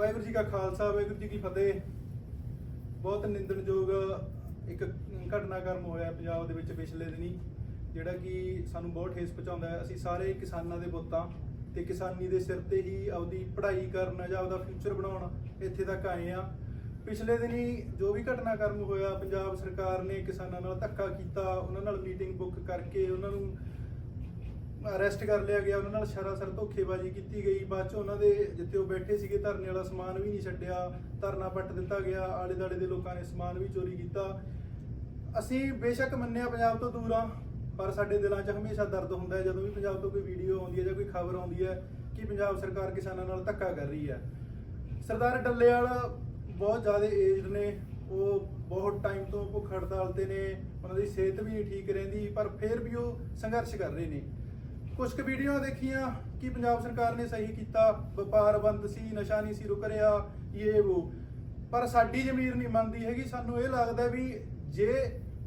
ਵਾਹਿਗੁਰੂ ਜੀ ਕਾ ਖਾਲਸਾ, ਵਾਹਿਗੁਰੂ ਜੀ ਕੀ ਫਤਿਹ। ਬਹੁਤ ਨਿੰਦਣਯੋਗ ਇੱਕ ਘਟਨਾਕ੍ਰਮ ਹੋਇਆ ਪੰਜਾਬ ਦੇ ਵਿੱਚ ਪਿਛਲੇ ਦਿਨੀ, ਜਿਹੜਾ ਕਿ ਸਾਨੂੰ ਬਹੁਤ ਠੇਸ ਪਹੁੰਚਾਉਂਦਾ ਹੈ। ਅਸੀਂ ਸਾਰੇ ਕਿਸਾਨਾਂ ਦੇ ਪੁੱਤਾਂ ਤੇ ਕਿਸਾਨੀ ਦੇ ਸਿਰ ਤੇ ਹੀ ਆਪਦੀ ਪੜ੍ਹਾਈ ਕਰਨ ਜਾਂ ਆਪਦਾ ਫਿਊਚਰ ਬਣਾਉਣ ਇੱਥੇ ਤੱਕ ਆਏ ਆ ਪਿਛਲੇ ਦਿਨੀ ਜੋ ਵੀ ਘਟਨਾਕ੍ਰਮ ਹੋਇਆ, ਪੰਜਾਬ ਸਰਕਾਰ ਨੇ ਕਿਸਾਨਾਂ ਨਾਲ ਧੱਕਾ ਕੀਤਾ, ਉਹਨਾਂ ਨਾਲ ਮੀਟਿੰਗ ਬੁੱਕ ਕਰਕੇ ਉਹਨਾਂ ਨੂੰ ਅਰੈਸਟ ਕਰ ਲਿਆ ਗਿਆ, ਉਹਨਾਂ ਨਾਲ ਸਰਾਸਰ ਧੋਖੇਬਾਜ਼ੀ ਕੀਤੀ ਗਈ। ਬਾਅਦ ਚ ਉਹਨਾਂ ਦੇ ਜਿੱਥੇ ਉਹ ਬੈਠੇ ਸੀਗੇ, ਧਰਨੇ ਵਾਲਾ ਸਮਾਨ ਵੀ ਨਹੀਂ ਛੱਡਿਆ, ਧਰਨਾ ਪੱਟ ਦਿੱਤਾ ਗਿਆ ਆਲੇ ਦਾਲੇ ਦੇ ਲੋਕਾਂ ਨੇ ਸਮਾਨ ਵੀ ਚੋਰੀ ਕੀਤਾ। ਅਸੀਂ ਬੇਸ਼ੱਕ ਮੰਨਿਆ ਪੰਜਾਬ ਤੋਂ ਦੂਰ ਆ, ਪਰ ਸਾਡੇ ਦਿਲਾਂ 'ਚ ਹਮੇਸ਼ਾ ਦਰਦ ਹੁੰਦਾ ਹੈ, ਜਦੋਂ ਵੀ ਪੰਜਾਬ ਤੋਂ ਕੋਈ ਵੀਡੀਓ ਆਉਂਦੀ ਹੈ ਜਾਂ ਕੋਈ ਖਬਰ ਆਉਂਦੀ ਹੈ ਕਿ ਪੰਜਾਬ ਸਰਕਾਰ ਕਿਸਾਨਾਂ ਨਾਲ ਧੱਕਾ ਕਰ ਰਹੀ ਹੈ। ਸਰਦਾਰ ਡੱਲੇਵਾਲ ਬਹੁਤ ਜ਼ਿਆਦਾ ਏਜਡ ਨੇ, ਉਹ ਬਹੁਤ ਟਾਈਮ ਤੋਂ ਭੁੱਖ ਹੜਤਾਲ ਤੇ ਨੇ, ਉਹਨਾਂ ਦੀ ਸਿਹਤ ਵੀ ਨਹੀਂ ਠੀਕ ਰਹਿੰਦੀ, ਪਰ ਫਿਰ ਵੀ ਉਹ ਸੰਘਰਸ਼ ਕਰ ਰਹੇ ਨੇ। ਕੁਝ ਕੁ ਵੀਡੀਓ ਦੇਖੀਆਂ ਕਿ ਪੰਜਾਬ ਸਰਕਾਰ ਨੇ ਸਹੀ ਕੀਤਾ, ਵਪਾਰ ਬੰਦ ਸੀ, ਨਸ਼ਾ ਨਹੀਂ ਸੀ ਰੁਕ ਰਿਹਾ ਇਹ ਉਹ ਪਰ ਸਾਡੀ ਜ਼ਮੀਰ ਨਹੀਂ ਮੰਨਦੀ ਹੈਗੀ। ਸਾਨੂੰ ਇਹ ਲੱਗਦਾ ਵੀ ਜੇ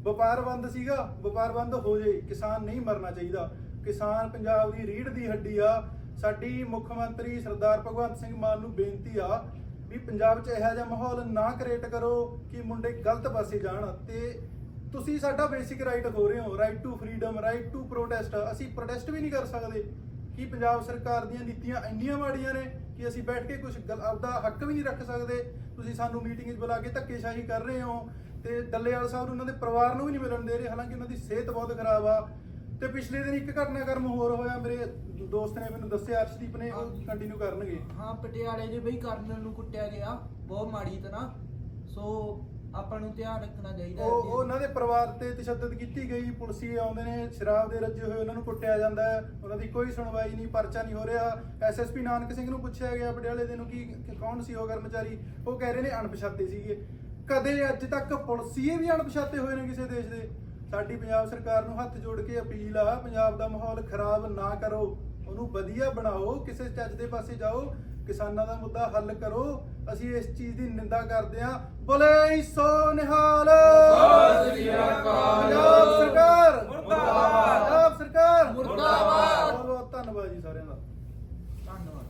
ਵਪਾਰ ਬੰਦ ਸੀਗਾ, ਵਪਾਰ ਬੰਦ ਹੋ ਜੇ, ਕਿਸਾਨ ਨਹੀਂ ਮਰਨਾ ਚਾਹੀਦਾ। ਕਿਸਾਨ ਪੰਜਾਬ ਦੀ ਰੀੜ ਦੀ ਹੱਡੀ ਆ। ਸਾਡੀ ਮੁੱਖ ਮੰਤਰੀ ਸਰਦਾਰ ਭਗਵੰਤ ਸਿੰਘ ਮਾਨ ਨੂੰ ਬੇਨਤੀ ਆ ਵੀ ਪੰਜਾਬ 'ਚ ਇਹੋ ਜਿਹਾ ਮਾਹੌਲ ਨਾ ਕ੍ਰੀਏਟ ਕਰੋ ਕਿ ਮੁੰਡੇ ਗਲਤ ਪਾਸੇ ਜਾਣ ਤੇ ਤੁਸੀਂ ਸਾਡਾ ਬੇਸਿਕ ਰਾਈਟ ਖੋ ਰਹੇ ਹੋ right to freedom right to protest ਅਸੀਂ ਪ੍ਰੋਟੈਸਟ ਵੀ ਨਹੀਂ ਕਰ ਸਕਦੇ ਕਿ ਪੰਜਾਬ ਸਰਕਾਰ ਦੀਆਂ ਨੀਤੀਆਂ ਇੰਨੀਆਂ ਮਾੜੀਆਂ ਨੇ ਕਿ ਅਸੀਂ ਬੈਠ ਕੇ ਕੁਝ ਆਪਦਾ ਹੱਕ ਵੀ ਨਹੀਂ ਰੱਖ ਸਕਦੇ। ਤੁਸੀਂ ਸਾਨੂੰ ਮੀਟਿੰਗ 'ਚ ਬੁਲਾ ਕੇ ਧੱਕੇਸ਼ਾਹੀ ਕਰ ਰਹੇ ਹੋ ਤੇ ਡੱਲੇਵਾਲ ਸਾਹਿਬ ਨੂੰ ਉਹਨਾਂ ਦੇ ਪਰਿਵਾਰ ਨੂੰ ਵੀ ਨਹੀਂ ਮਿਲਣ ਦੇ ਰਹੇ ਹਾਲਾਂਕਿ ਉਹਨਾਂ ਦੀ ਸਿਹਤ ਬਹੁਤ ਖਰਾਬ ਆ। ਤੇ ਪਿਛਲੇ ਦਿਨ ਇੱਕ ਘਟਨਾਕ੍ਰਮ ਹੋਰ ਹੋਇਆ ਮੇਰੇ ਦੋਸਤ ਨੇ ਮੈਨੂੰ ਦੱਸਿਆ ਅਰਸ਼ਦੀਪ ਨੇ ਉਹ ਕੰਟੀਨਿਊ ਕਰਨਗੇ। ਹਾਂ ਪਟਿਆਲੇ ਦੇ ਬਈ ਕਰਨਲ ਨੂੰ ਕੁੱਟਿਆ ਗਿਆ ਬਹੁਤ ਮਾੜੀ ਤਰ੍ਹਾਂ। ਸੋ ਆਪਾਂ ਨੂੰ ਧਿਆਨ ਰੱਖਣਾ ਚਾਹੀਦਾ ਉਹ ਉਹ ਉਹਨਾਂ ਦੇ ਪਰਿਵਾਰ ਤੇ ਤਸ਼ੱਦਦ ਕੀਤੀ ਗਈ ਪੁਲਿਸੀਏ ਆਉਂਦੇ ਨੇ ਸ਼ਰਾਬ ਦੇ ਰੱਜੇ ਹੋਏ ਉਹਨਾਂ ਨੂੰ ਕੁੱਟਿਆ ਜਾਂਦਾ ਹੈ ਉਹਨਾਂ ਦੀ ਕੋਈ ਸੁਣਵਾਈ ਨਹੀਂ ਪਰਚਾ ਨਹੀਂ ਹੋ ਰਿਹਾ। ਐਸਐਸਪੀ ਨਾਨਕ ਸਿੰਘ ਨੂੰ ਪੁੱਛਿਆ ਗਿਆ ਪਟਿਆਲੇ ਦੇ ਨੂੰ ਕੀ ਕਿ ਕੌਣ ਸੀ ਉਹ ਕਰਮਚਾਰੀ? ਉਹ ਕਹਿ ਰਹੇ ਨੇ ਅਣਪਛਾਤੇ ਸੀਗੇ। ਕਦੇ ਅੱਜ ਤੱਕ ਪੁਲਿਸੀਏ ਵੀ ਅਣਪਛਾਤੇ ਹੋਏ ਨੇ ਕਿਸੇ ਦੇਸ਼ ਦੇ? ਸਾਡੀ ਪੰਜਾਬ ਸਰਕਾਰ ਨੂੰ ਹੱਥ ਜੋੜ ਕੇ ਅਪੀਲ ਆ ਪੰਜਾਬ ਦਾ ਮਾਹੌਲ ਖਰਾਬ ਨਾ ਕਰੋ। ਉਹਨੂੰ ਵਧੀਆ ਬਣਾਓ ਕਿਸੇ ਚੱਜ ਦੇ ਪਾਸੇ ਜਾਓ। ਕਿਸਾਨਾਂ ਦਾ ਮੁੱਦਾ ਹੱਲ ਕਰੋ। ਅਸੀਂ ਇਸ ਚੀਜ਼ ਦੀ ਨਿੰਦਾ ਕਰਦੇ ਹਾਂ। ਬਲੇ ਸੋ ਨਿਹਾਲ। ਪੰਜਾਬ ਸਰਕਾਰ। ਪੰਜਾਬ ਸਰਕਾਰ। ਮੁਰਦਾਬਾਦ। ਧੰਨਵਾਦ ਜੀ ਸਾਰਿਆਂ ਦਾ। ਧੰਨਵਾਦ।